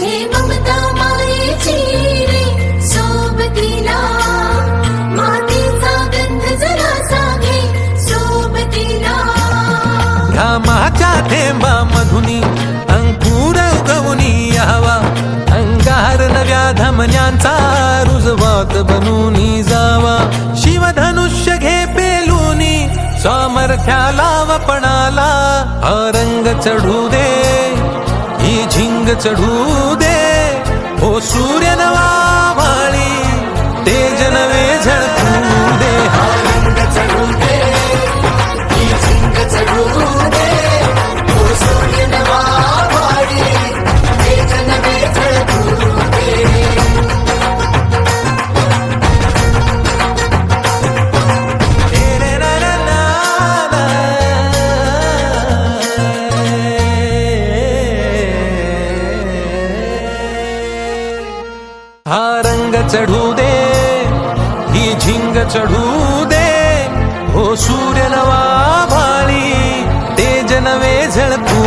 हे ममता मायेची रे सोबतीला. मातीचा गंध जरा सागे सोबतीला. घामाच्या थेंबा मधुनी अंकुर उगवनी यावा. अंगार नव्या धमन्यांचा रुजवात बनूनी जावा. शिवधनुष्य घे पेलूनी सामर्थ्याला वपणाला रंग चढू दे रंग चढू दे. हो सूर्य नवा चढू दे ही झिंग चढू दे. हो सूर्य नवा भाळी तेज नवे झळकू